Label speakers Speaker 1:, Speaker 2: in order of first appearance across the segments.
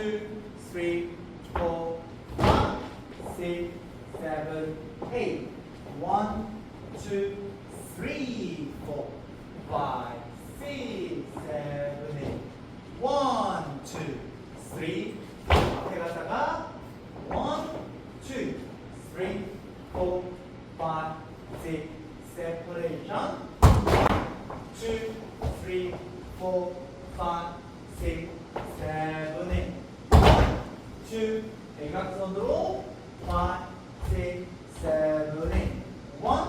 Speaker 1: two, three, four, five, six, seven, eight. One, two, three, four, five, six, seven, eight. One, two, three. 앞에 갔다가 one, two, three, four, five, six. Separation. One, two, three, four, five. Two, 대각선으로 five, six, seven, eight. One,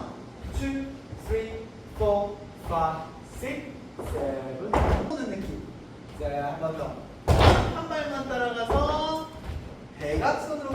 Speaker 1: two, three, four, five, six, seven, eight. 보는 느낌. 자, 한 번 더. 한 발만 따라가서 대각선으로